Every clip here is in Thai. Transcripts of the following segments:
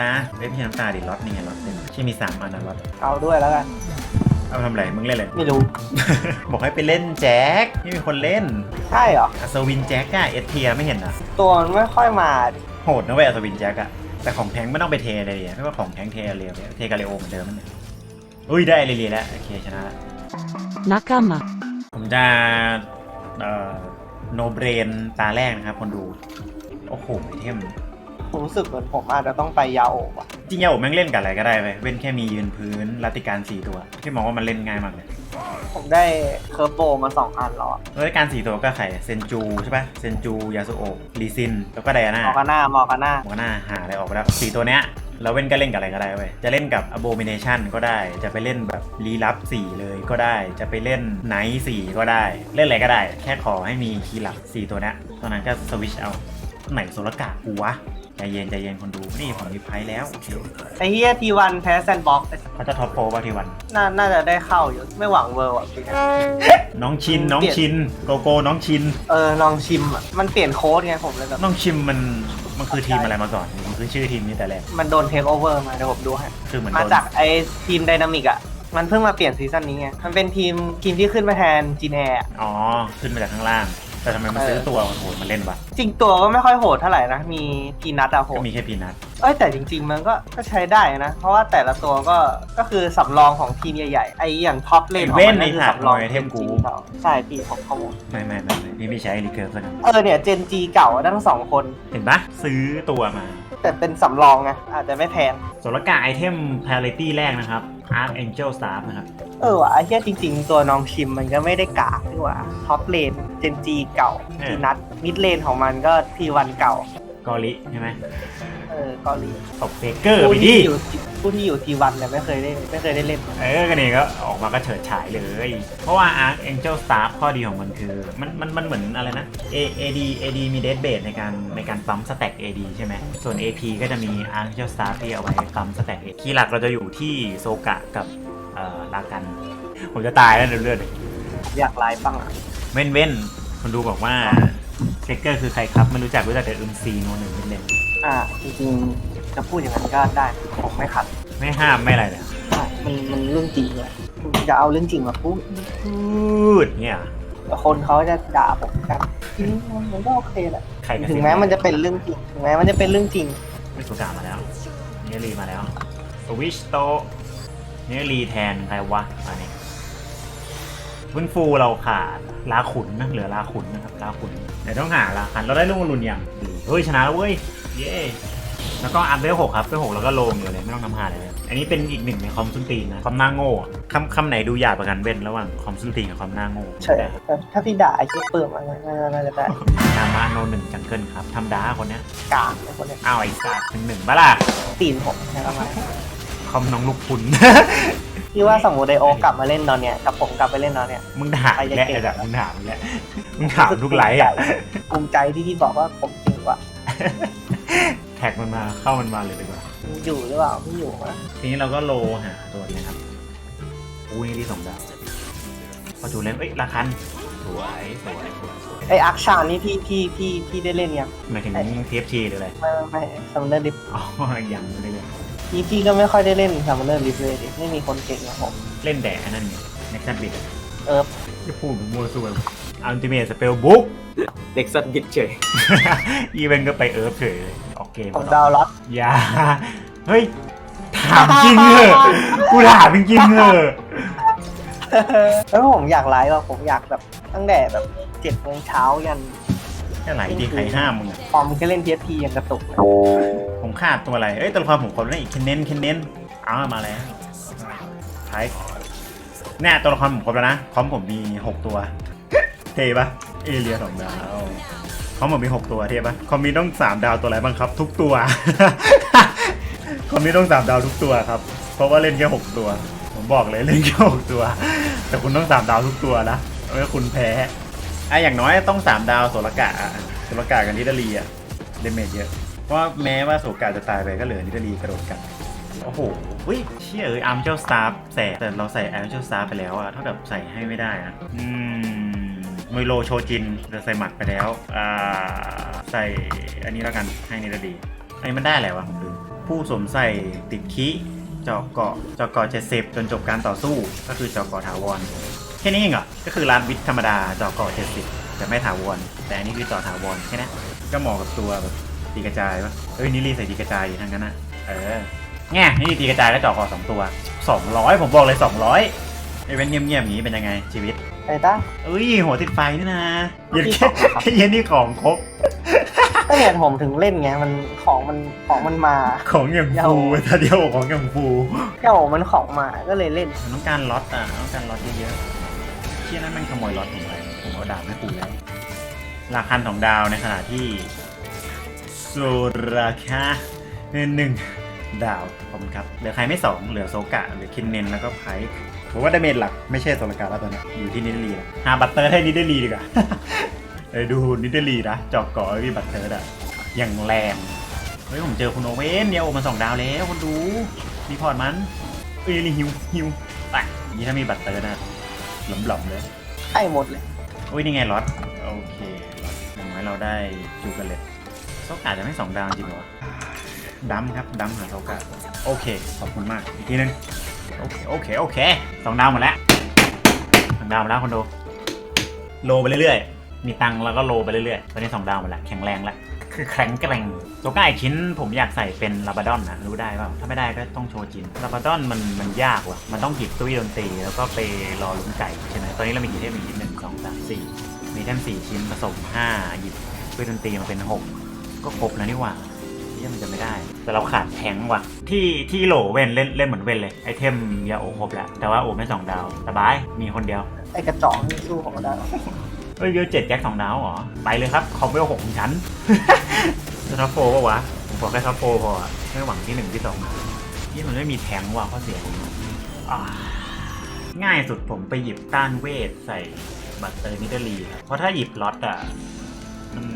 ตาเอ้ยไม่ใช่น้ำตาดิล็อตนี่ไงล็อตเต็มที่มีสามอันนะล็อตเอาด้วยแล้วกันเอามาทำอะไรมึงเล่นอะไรไม่รู้ บอกให้ไปเล่นแจ็คไม่มีคนเล่นใช่เหรออัศวินแจ็คอะเอสเทียไม่เห็นนะตัวมันไม่ค่อยมาดิโหดนะเว้ยอัศวินแจ็คอะแต่ของแทงไม่ต้องไปเทเลยอะไม่ว่าของแทงเทเรียเทกาเลโอเหมือนเดิมนั่นแหละอุ้ยได้เรียแล้วโอเคชนะละ仲間ผมจะเอ่อโนเบรนตาแรกนะครับคนดู โอ้โหไอเทม ผมรู้สึกเหมือนผมอาจจะต้องไปยาโอบอะจริงๆโอ้แม่งเล่นกับอะไรก็ได้ไปเว้นแค่มียืนพื้นรัติการสี่ตัว ที่มองว่ามันเล่นง่ายมากเลยผมได้เคิร์ฟโบมาสองอันแล้วอะรัติการสี่ตัวก็ไข่เซนจูใช่ปะเซนจูยาสุโอะลีซิน แล้วก็ไดอาน่ามอร์กาน่ามอร์กาน่าหมอหน้าหาอะไรออกไปแล้วสี่ตัวเนี้ยแล้วเว้นก็เล่นกับอะไรก็ได้เว้ยจะเล่นกับ abomination ก็ได้ จะไปเล่นแบบลี้ลับสี่เลยก็ได้ จะไปเล่นไนท์สี่ก็ได้ เล่นอะไรก็ได้ แค่ขอให้มีคีย์หลักสี่ตัวเนี้ยตอนนั้นก็สวิชเอาไหนโซลกากูวะ ใจเย็นใจเย็นคนดู นี่ผมมีไพ่แล้วโอเคไอ้เฮียทีวันแพ้แซนบ็อกเขาจะท็อปโปรป่ะทีวัน น่าน่าจะได้เข้าอยู่ ไม่หวังเวอร์อะพี่น้องชินน้องชินโกโก้น้องชิน เออลองชิมอะ มันเปลี่ยนโค้ดไงผมเลยแบบ น้องชิมมันมันคือทีมอะไรมาก่อน มันคือชื่อทีมนี้แต่แรก มันโดนเทคโอเวอร์มาเดี๋ยวผมดูให้ คือเหมือนมาโดนจากไอ้ทีมไดนามิกอะ มันเพิ่งมาเปลี่ยนซีซั่นนี้ไง มันเป็นทีมทีมที่ขึ้นมาแทนจีแนร์อ๋อ ขึ้นมาจากข้างล่าง แต่ทำไมมันซื้อตัวโอ้โหมันเล่นวะจริงตัวก็ไม่ค่อยโหดเท่าไหร่นะ มีพีนัทอะโหก็ด มีแค่พีนัทเอ้ยแต่จริง ๆ มันก็ก็ใช้ได้นะ เพราะว่าแต่ละตัวก็ก็คือสำรองของทีมใหญ่ๆไอ้อย่างท็อปเลนของเว้นมันในก็คือถาดสำรองไอเทมกู เก่าใช่พี่ผมข้อมูลไม่ไม่ไม่ไม่พี่ไม่ใช้รีเคิร์ฟสักอันเออเนี่ยเจนจีเก่าทั้งสองคน เห็นปะซื้อตัวมา แต่เป็นสำรองไงอาจจะไม่แพงส่วนละกาไอเทม parity แรกนะครับ Archangel Staff นะครับ เออว่ะไอ้เหี้ยจริง ๆ ตัวน้องชิมมันก็ไม่ได้กากดีกว่าท็อปเลนเจนจีเก่าเออทีนัทมิดเลนของมันก็ทีวันเก่า กอริใช่ไหมเออเกาหลีตบเฟเกอร์ไปผู้ดิที่อยู่ผู้ที่อยู่ทีวันเนี่ยไม่เคยได้ไม่เคยได้เล่นเออก็นี่ก็ออกมาก็เฉิดฉายเลย เพราะว่า Archangel Staff ข้อดีของมันคือมันมันมันเหมือนอะไรนะ A AD AD มี dead base ในการในการปั๊มสแต็ก AD ใช่ไหม ส่วน AP ก็จะมี Archangel Staff ที่เอาไว้ปั๊มสแต็ก AD คีย์หลักเราจะอยู่ที่โซกะกับเอ่อลากัน ผมจะตายแล้วเรื่อยๆอยากไลฟ์บ้างอะเว้นเว้นคนดูบอกว่า เฟกเกอร์คือใครครับไม่รู้จักรู้จักแต่อึนซีโนหนึ่งนิดเล่นอ่าจริงๆจะพูดอย่างนั้นก็ได้ผมไม่ขัดไม่ห้ามไม่อะไรเลยใช่มันมันเรื่องจริงเลยจะเอาเรื่องจริงมาพูดพูดเนี่ยแต่คนเขาจะด่าผมกันจริงมันก็โอเคแหละใครกระซิบถึงแม้มันจะเป็นเรื่องจริงถึงแม้มันจะเป็นเรื่องจริงไม่สุกามาแล้วเนรีมาแล้วสวิชโตเนรีแทนใครวะอันนี้ฟื้นฟูเราขาดลาขุนนะเหลือลาขุนนะครับลาขุน เดี๋ยวต้องหาลาขันเราได้ลุงอรุณยังเฮ้ยชนะแล้วเว้ย เย้ แล้วก็อัพเวลหกครับเวลหกแล้วก็โลงอยู่เลยไม่ต้องทำหาอะไรเลยอันนี้เป็นอีกหนึ่งในคอมซุนตีนนะคอมหน้าโง่อะคำคำไหนดูหยาบกว่ากันเว้นระหว่างคอมซุนตีนกับคอมหน้าโง่ใช่แต่ถ้าพี่ด่าไอ้เชี่ยเปิ่มอะไรน่าจะได้นามาโนหนึ่งจังเกิลครับทำด้าคนเนี้ยกากไอ้คนเนี้ยอ้าวไอ้สัตว์หนึ่งหนึ่งปะล่ะตีนผมนะครับมาคอมน้องลูกคุณ พี่ว่าสมมติไดโอกลับมาเล่นตอนเนี้ยกับผมกลับไปเล่นตอนเนี้ย มึงถามอีกแล้วใครจะเก่งไอ้แบบมึงถามอีกแล้วมึงถามทุกไลฟ์อะภูมิใจที่พี่บอกว่าผมจริงกว่าแท็กมันมาเข้ามันมาเลยดีกว่าอยู่หรือเปล่าไม่อยู่นะทีนี้เราก็โลหาตัวนี้ครับอุ้ยนี่ที่สองดาวพอจูเล่นเอ้ยละคันสวยสวยสวยสวยไออักชานนี่พี่พี่พี่พี่ได้เล่นยังหมายถึง TFT หรืออะไรไม่ไม่ซัมเนอร์ลิฟอ๋อยังไม่ได้เล่น พี่พี่ก็ไม่ค่อยได้เล่นซัมเนอร์ลิฟเลยดิไม่มีคนเก่งอย่างผมเล่นแต่อันนั่นไง Next Bit เออจะพูดมัวส่วนอัลติเมทสเปลบุ๊กเด็กสัตว์บิดเฉย อีเวนต์ก็ไปเอิร์ฟเฉยเลยออกเกมผมดาวน์ล็อตอย่า เฮ้ย ถามจริงเหอะกูถามจริงเหอะแล้วผมอยากไลฟ์ว่าผมอยากแบบตั้งแต่แบบเจ็ดโมงเช้ายัน แค่ไหนดีใครห้ามมึงอะฟอร์มแค่เล่น PSP ยังกระตุกเลยผมขาดตัวอะไร เอ้ยตัวละครผมคนนั้นอีกเคนเน้นเคนเน้นอ้าวมาแล้วท้ายเนี่ยตัวละครผมครบแล้วนะคอมผมมีหกตัว เทปะเอเลียสองดาวคอมผมมีหกตัวเทปะคอมมีต้องสามดาวตัวอะไรบ้างครับ ทุกตัวคอมมีต้องสามดาวทุกตัวครับ เพราะว่าเล่นแค่หกตัว ผมบอกเลยเล่นแค่หกตัว แต่คุณต้องสามดาวทุกตัวนะไม่งั้นคุณแพ้ อะอย่างน้อยต้องสามดาวโซลกะอะโซลกะกับนิดาลีอะเดเมจเยอะ เพราะว่าแม้ว่าโซกาจะตายไปก็เหลือนิดาลีกระโดดกลับโอ้โหอุ้ยเชี่ยเอ้ยอาร์มเจ้าสตาร์แสแต่เราใส่อาร์มเจ้าสตาร์ไปแล้วอะเท่ากับใส่ให้ไม่ได้อะอืมมวยโลโชจินเราใส่หมัดไปแล้วอ่าใส่อันนี้แล้วกันให้นิดาลีอันนี้มันได้อะไรวะผมลืมผู้สวมใส่ติดคิเจาะเกาะเจาะเกาะเจ็ดสิบจนจบการต่อสู้ก็คือเจาะเกาะถาวร แค่นี้เองเหรอ ก็คือร้านวิทย์ธรรมดาเจาะเกาะเจ็ดสิบแต่ไม่ถาวร แต่อันนี้คือเจาะถาวรแค่นี้ก็เหมาะกับตัวแบบตีกระจายปะเอ้ยนี่รีใส่ตีกระจายอยู่ทั้งนั้นนะเออแง่นี่ตีกระจายแล้วเจาะเกาะสองตัวสองร้อยผมบอกเลยสองร้อยไอ้เว้นเงียบๆอย่างนี้เป็นยังไงชีวิตไอ้ต้าเอ้ยหัวติดไฟนี่นะเย็นมีแค่ของครับเย็นนี่ของครบก็เนี่ยผมถึงเล่นไงมันของมันของมันมา ของอย่างเดี๋ยวฟูแต่เดียวของอย่างฟูเจ้ามันของมาก็เลยเล่นผมต้องการล็อตอะต้องการล็อตเยอะๆ เที่ยนั้นแมันขโมยล็อตผมไปผมเอาดาบให้ปูแล้วราคันของดาวในขณะที่โซราคาหนึ่งดาวขอบคุณครับ เหลือใครไม่สองเหลือโซกะเหลือคินเนนแล้วก็ไพค์ผมว่าดาเมจหลักไม่ใช่โซลกาแล้วตอนเนี้ยอยู่ที่นิดลีนะหาบัตเตอร์ให้นิดลีดีกว่าเอ้ดูนิดลีนะจอกเกาะไอ้พี่บัตเตอร์อะอย่างแรงเฮ้ยผมเจอคุณโอเว่นเนี่ยโอมาสองดาวแล้วคุณดูรีพอร์ตมันเอ้ยนี่ฮิวฮิวไปนี่ถ้ามีบัตเตอร์นะ หลอมๆเลยไข่หมดเลย อุ้ยนี่ไงล็อตโอเคล็อตอย่างน้อยเราได้จูกันเลยโซกาจะไม่สองดาวจริงเหรอวะดัมครับดัมหาโซกาโอเค ขอบคุณมากอีกทีนึงโอเคโอเคโอเคสองดาวหมดแล้วสองดาวหมดแล้วคนดูโลไปเรื่อยๆ มีตังแล้วก็โลไปเรื่อยๆตอนนี้สองดาวหมดล้วแข็งแรงล้วคือแข็งแกร่งโซกาอีกชิ้นผมอยากใส่เป็นลาบาดอนนะรู้ได้เปล่าถ้าไม่ได้ก็ต้องโชว์จินลาบาดอนมันมันยากว่ะมันต้องหยิบตุ้ยดนตรีแล้วก็ไปรอลุ้นไก่ใช่ไหมตอนนี้เรามีกี่เทพมีหนึ่งสองสามสี่มีแท่นสี่ชิ้นผสมห้าหยิบเพื่อดนตรีมาเป็นหกก็ครบแล้วนี่หว่าที่มันจะไม่ได้ แต่เราขาดแทงว่ะ ที่ที่โหลเวนเล่นเล่นเหมือนเวนเลย ไอเทมยาโอครบแล้ว แต่ว่าโอไม่สองดาว สบาย มีคนเดียว ไอกระจอกนี่สู้ของได้ เอ้ยเวลเจ็ดแจ็คสองดาวเหรอ ไปเลยครับ คอมเวลหกของฉันจะท็อปโฟปะวะ ผมขอแค่ท็อปโฟพออะไม่หวังที่หนึ่งที่สองนี่มันไม่มีแทงค์ว่ะข้อเสียของมันอ่าง่ายสุดผมไปหยิบต้านเวทใส่บัตเตอร์นิเดอรีครับเพราะถ้าหยิบล็อตอะมัน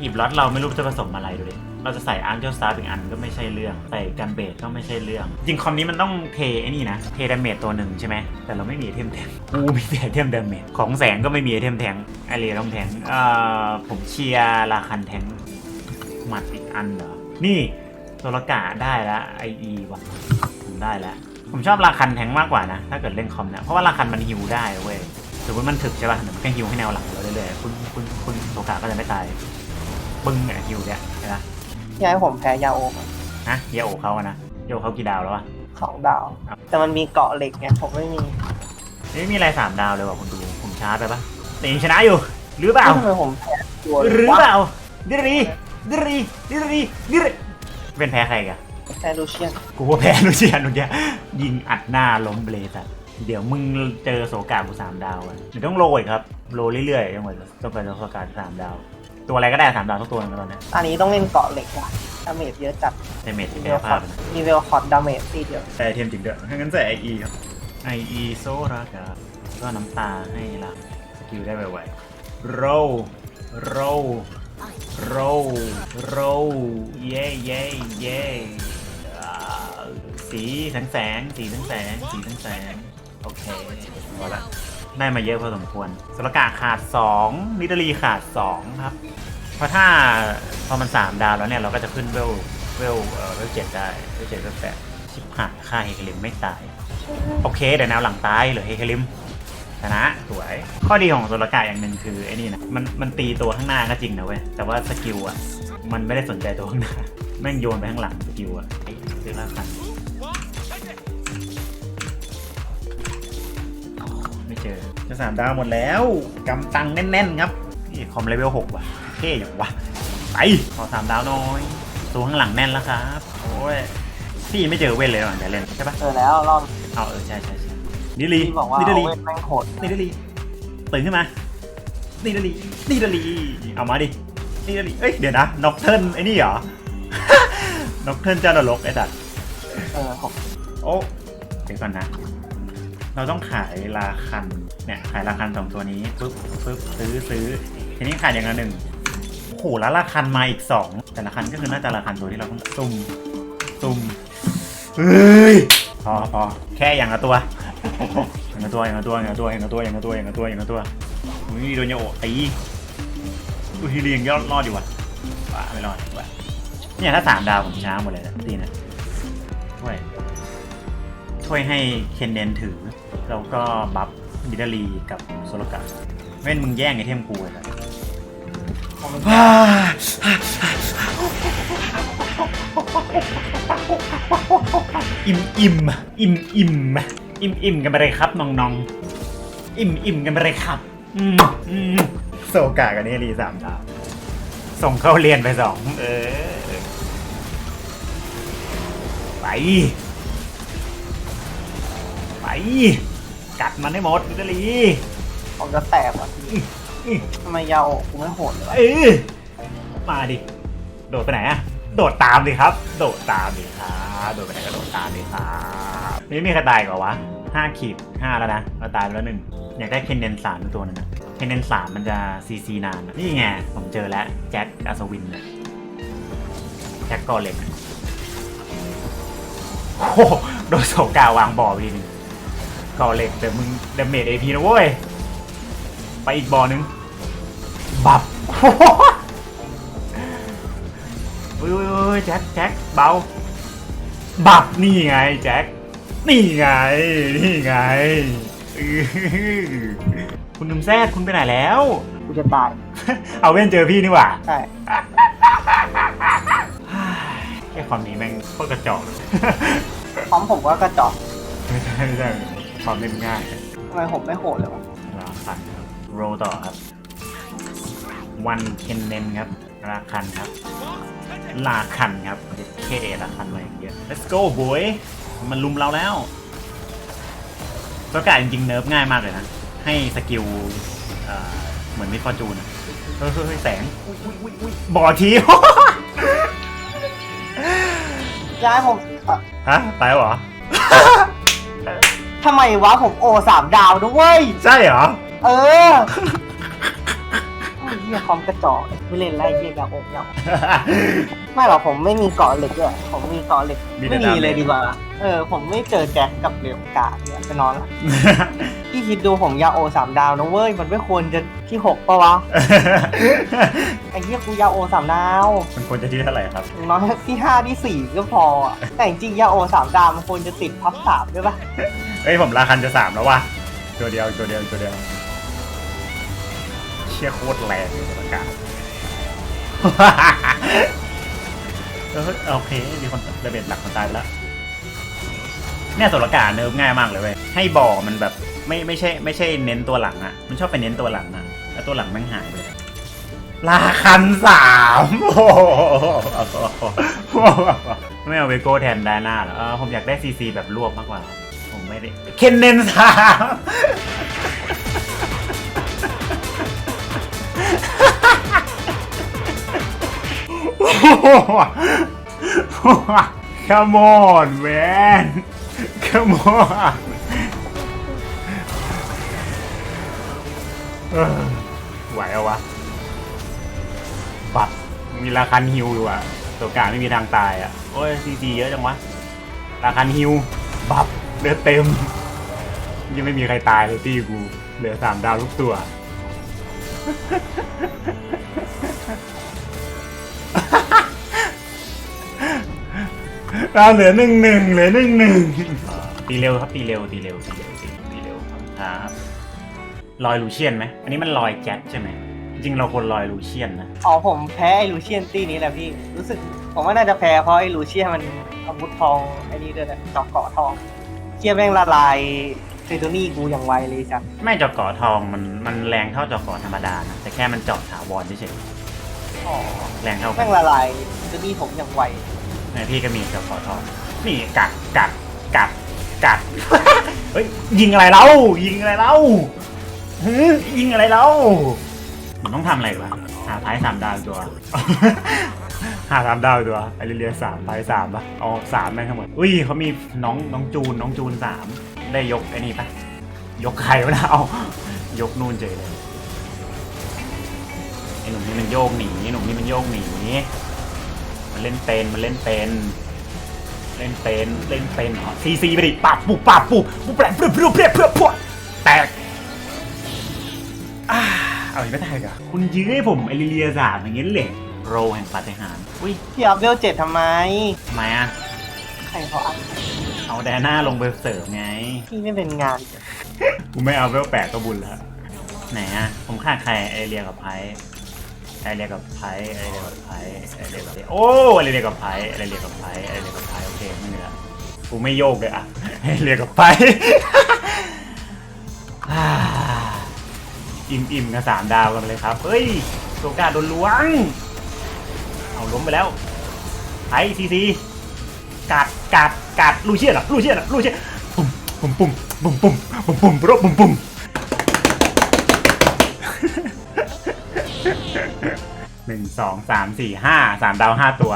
หยิบล็อตเราไม่รู้จะผสมอะไรดูดิเราจะใส่อาร์เจลสตาร์อีกอันก็ไม่ใช่เรื่อง ใส่กันเบสก็ไม่ใช่เรื่อง จริงคอมนี้มันต้องเทไอ้นี่นะ เทดาเมจตัวหนึ่งใช่ไหม แต่เราไม่มีไอเทมแทงกูมีแต่ไอเทมดาเมจของแสงก็ไม่มีไอเทมแทงไอเรียต้องแทงเอ่อผมเชียร์ราคันแทงหมัดอีกอันเหรอ นี่โซลกาได้แล้วไอเอว่ะผมได้แล้วผมชอบราคันแทงมากกว่านะ ถ้าเกิดเล่นคอมเนี่ยเพราะว่าราคันมันฮิวได้เว้ยสมมติมันถึกใช่ป่ะเดี๋ยวมันก็ฮิวให้แนวหลังเราเรื่อยๆคุณคุณคุณโซกาก็จะไม่ตาย ปึ้งเนี่ยฮิวเนี่ยเห็นไหมที่ให้ผมแพ้ยาโอมฮะเยาโอเขาอะนะเยาโอเขากี่ดาวแล้ววะ สองดาว ครับ แต่มันมีเกาะเหล็กไงผมไม่มีไม่มีอะไรสามดาวเลยว่ะคุณดูผมช้าไปปะแต่ยังชนะอยู่ หรือเปล่า ทำไมผมแพ้ตัวหรือเปล่า ดิรีดิรีดิรีดิรีเป็นแพ้ใครกัน แพ้ลูเชียนกูว่าแพ้ลูเชียนลูกเนี่ยยิงอัดหน้าล้มเบลสอะเดี๋ยวมึงเจอโซกากูสามดาวอะเดี๋ยวต้องโรยครับ โรเรื่อยๆยังไงต้องไปโซกาสามดาว ตัวอะไรก็ได้สามดาวทุกตัวนะตอนเนี้ยอันนี้ต้องเล่นเกาะเหล็กว่ะดาเมจเยอะจัดเดเมจที่มีแพ้เวลภาคอพร์ดนะมีเวลคอร์ดดาเมจตีเดียวใส่ไอเทมจริงเด้อถ้างั้นใส่ไออีครับไออีโซรากาก็น้ำตาให้ละสกิลได้ไวๆโรโรโรโรเย่เย่เย่อ่าสีแสงแสงสีแสงแสงสีแสงแสงโอเคพอละได้มาเยอะพอสมควรสุรกาขาด 2 นิตาลีขาด2ครับ เพราะถ้าพอมัน3ดาวแล้วเนี่ยเราก็จะขึ้นเวลเวลเอ่อเวลเจ็ดได้เวลเจ็ดเวลแปดชิบหายค่าเฮเคลิมไม่ตาย โอเคเดี๋ยวแนวหลังตายเหลือเฮเคลิมชนะสวย ข้อดีของโซลกาอย่างหนึ่งคือไอ้นี่นะมันมันตีตัวข้างหน้าก็จริงนะเว้ยแต่ว่าสกิลอะมันไม่ได้สนใจตัวข้างหน้าแม่งโยนไปข้างหลังสกิลอะไอ้ซื้อล่าคันไม่เจอจะสามดาวหมดแล้วกำตังแน่นๆครับนี่คอมเลเวลหกว่ะ เท่อย่างวะไปขอสามดาวหน้อยตัวข้างหลังแน่นแล้วครับโอ้ยพี่ไม่เจอเว้นเลยหรอเดี๋ยวเล่นใช่ปะเจอแล้วรอบเอาเออใช่ใช่ใช่นิลีที่บอกว่านิเอาลีเวทแม่งโหดนิลีตื่นขึ้นมานิลีนิลีเอามาดินิลีเอ้ยเดี๋ยวนะน็อกเทิร์นไอ้นี่เหรอน็อกเทิร์นเจ้านรกไอ้สัตว์เออผมโอ้เดี๋ยวก่อนนะ เราต้องขายราคันเนี่ยขายราคันสองตัวนี้ปึ๊บปึ๊บซื้อซื้อทีนี้ขายอย่างละหนึ่ง โอ้โหแล้วราคันมาอีกสองแต่ละคันก็คือน่าจะราคันตัวที่เราต้องตุ่มตุ่มเฮ้ยพอพอแค่อย่างละตัวอย่างละตัวอย่างละตัวอย่างละตัวอย่างละตัวอย่างละตัวอย่างละตัวอย่างละตัวอุ้ยโดนยาโอะตีอุ้ยทีเรียงยอดรอดอยู่ว่ะว่ะไม่รอดว่ะเนี่ยถ้าสามดาวผมช้าหมดเลยนะตีนะช่วยช่วยให้เคนเดนถือ แล้วก็บัฟบิดาลีกับโซโลกะเว้นมึงแย่งไอเทมกูเลยผมเป็น อิ่มอิ่มอิ่มอิ่มอิ่มอิ่มกันไปเลยครับน้องๆอิ่มอิ่มกันไปเลยครับอืมอืมโซกะกับเนรีสามดาวส่งเข้าเรียนไปสองเออไป ไป กัดมันให้หมดวิตาลีผมจะแตกว่ะ ทำไมยาโอะกูไม่โหดเลยวะเออมาดิ โดดไปไหนอะโดดตามดิครับ โดดตามดิครับโดดไปไหนก็โดดตามดิครับนี่มีใครตายก่อนวะห้าขีดห้าแล้วนะเราตายไปแล้วหนึ่งอยากได้เคนเนนสามตัวนึงนะเคนเนนสามมันจะซีซีนานนะนี่ไงผมเจอแล้วแจ็คอัศวินเนี่ยแจ็คกอเล็กโอ้โหโดนโศกาวางบ่อไปทีนึงกอเล็กแต่มึงเดเมจเอพีนะเว้ยไปอีกบ่อนึง บับเฮ้ยเฮ้ยเฮ้ยแจ็คแจ็คเบา บับนี่ไงแจ็ค นี่ไง นี่ไงอื้อคุณนุ่มแซดคุณไปไหนแล้ว กูจะตายเอาเว้นเจอพี่นี่หว่า ใช่แค่ความนี้แม่งโคตรกระจอกพร้อมผมว่ากระจอกไม่ใช่ไม่ใช่ความเล่นง่ายทำไมผมไม่โหดเลยวะ ราคันครับ โรต่อครับ วันเคนเนนครับราคันครับลาคันครับเคลาคันอะไรอย่างเงี้ย let's go boy มันลุมเราแล้วตัวกาจริงๆเนิร์ฟง่ายมากเลยนะ ให้สกิลเอ่อเหมือนมิฟอร์จูนอะเฮ้ยเฮ้ยเฮ้ยแสงอุ๊ยอุ๊ยอุ๊ยอุ๊ยบอทีย้ายผมอะฮะตายแล้วเหรอทำไมวะผมโอสามดาวด้วย ใช่เหรอ เออไอ้ เฮียคอมกระจอกไม่เล่นไรเฮียยาโอะยาโอะไม่หรอกผมไม่มีเกาะเหล็กด้วยผมมีเกาะเหล็กมีแต่ไม่มีดาเมจเลยดีกว่า เออ ผมไม่เจอแจ็คกับเรียวกาเนี่ยไปนอนละพี่คิดดูผมยาโอสามดาวนะเว้ยมันไม่ควรจะที่หกปะวะไอ้เหี้ยกูยาโอสามดาวมันควรจะที่เท่าไหร่ครับ อย่างน้อยที่ห้าที่สี่ก็พออะแต่จริงๆยาโอสามดาวมันควรจะติดพับสามด้วยปะ เอ้ยผมราคันจะสามแล้วว่ะตัวเดียวตัวเดียวตัวเดียวเชี่ยโคตรแรงเลยประกาศเออโอเค มีคนระเบิดหลักคนตายไปแล้วเนี่ยตัวละกาเนิร์ฟง่ายมากเลยเว้ยให้บ่อมันแบบไม่ไม่ใช่ไม่ใช่เน้นตัวหลังอะมันชอบไปเน้นตัวหลังอะแล้วตัวหลังแม่งหายไปเลยลาคันสามโอ้ไม่เอาเวโก้แทนไดนาหรอเออผมอยากได้ซีซีแบบรวบมากกว่า ผมไม่ได้ เคนเนนสาม ขมอนแมนขมอนไหวเอาวะบัตรมีราคันฮิวอยู่อะตัวกาไม่มีทางตายอะโอ้ยซีจีเยอะจังวะ ราคันฮิว บับ เลือดเต็ม ยังไม่มีใครตายเลยตีกู เหลือสามดาวทุกตัว เราเหลือหนึ่งหนึ่งเหลือหนึ่งหนึ่งตีเร็วครับตีเร็วตีเร็วตีเร็วตีตีเร็วครับลอยลูเชียนไหมอันนี้มันลอยแจ็คใช่ไหมจริงเราควรลอยลูเชียนนะอ๋อผมแพ้ไอ้ลูเชียนตี้นี้แหละพี่รู้สึกผมว่าน่าจะแพ้เพราะไอ้ลูเชียนมันอาวุธทองไอ้นี่ด้วยนะจอกเกาะทองเชียแม่งละลาย เซโตนี่กูอย่างไวเลยจ้ะไม่เจาะเกาะทองมันมันแรงเท่าเจาะเกาะธรรมดานะแต่แค่มันเจาะถาวรเฉยอ๋อๆแรงเท่ากัแม่นงละลายเซโตนี่ผมอย่างไวเนี่ยพี่ก็มีเจาะเกาะทองนี่กัดกัดกัดกัด เฮ้ยยิงอะไรเรายิงอะไรเราหือยิงอะไรเราผมต้องทำอะไรวะหาพายสามดาวอีกตัว หาสามดาวอีกตัวไอเรียสามพายสามปะเอาสามแม่งทั้งหมดอุ้ยเขามีน้องน้องจูนน้องจูนสาม ได้ยกไอ้นี่ปะยกใครวะนะเอายกนู่นเฉยเลยไอ้หนุ่มนี่มันโยกหนีไอ้หนุ่มนี่มันโยกหนีมันเล่นเป็นมันเล่นเป็นเล่นเป็นเล่นเป็นเหรอซีซีไปดิปับปุบปับปุบปุบแปรเพื่อเพื่อเพื่อเพื่อพวดแตกอ่าเอาอีกไม่ได้กะคุณยื้อให้ผมไอริเลียสามอย่างงี้เลยโรแห่งปาฏิหาริย์อุ้ยพี่อัพเวลเจ็ดทำไมทำไมอะใครเขาอัพ เอาแดน่าลงไปเสริมไง พี่ไม่เป็นงานกูไม่เอาเวลแปดก็บุญแล้วไหนอะผมฆ่าใครไอเรียกับไพ่ไอเรียกับไพ่ไอเรียกับไพ่ไอเรียกับโอ้ไอเรียกับไพ่ไอเรียกับไพ่ไอเรียกับไพ่โอเคไม่เหลือกูไม่โยกเลยอะไอเรียกับไพ่อ่าอิ่มอิ่มๆกับสามดาวกันเลยครับเฮ้ยโซกาโดนล้วง เอาล้มไปแล้วไอซีซีกัดกัด กาดลูเชียนอะลูเชียนอะลูเชียนปุ่มปุ่มปุ่มปุ่มปุ่มปุ่มปุ่มรบปุ่มปุ่มหนึ่งสองสามสี่ห้าสามดาวห้าตัว